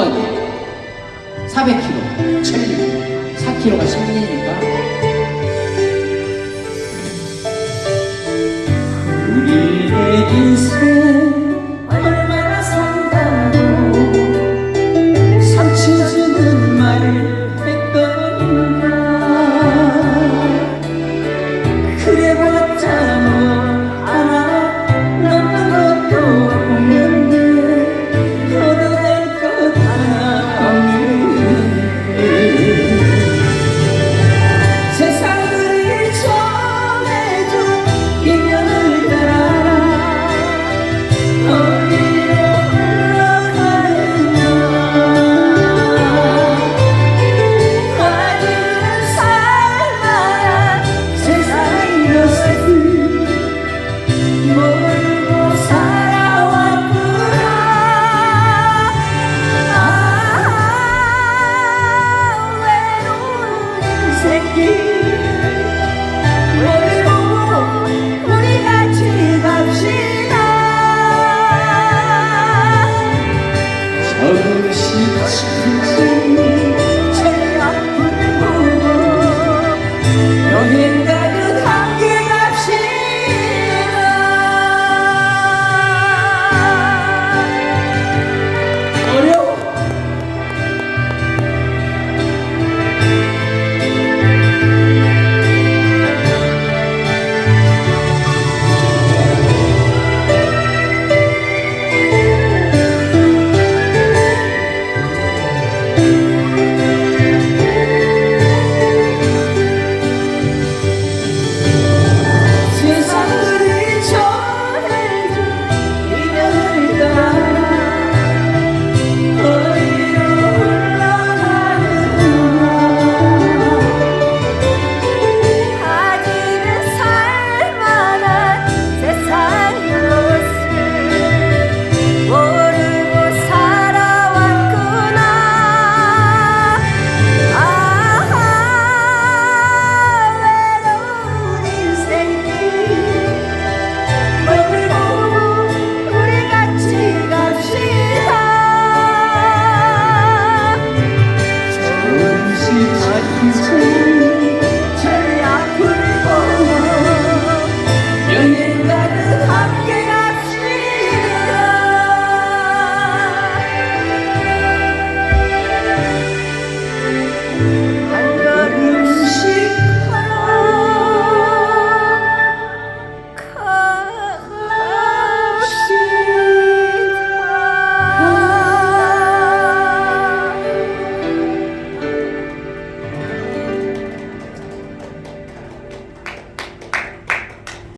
5분간이에요. 400kg, 1000km, 4kg가 10분이니까 你的心。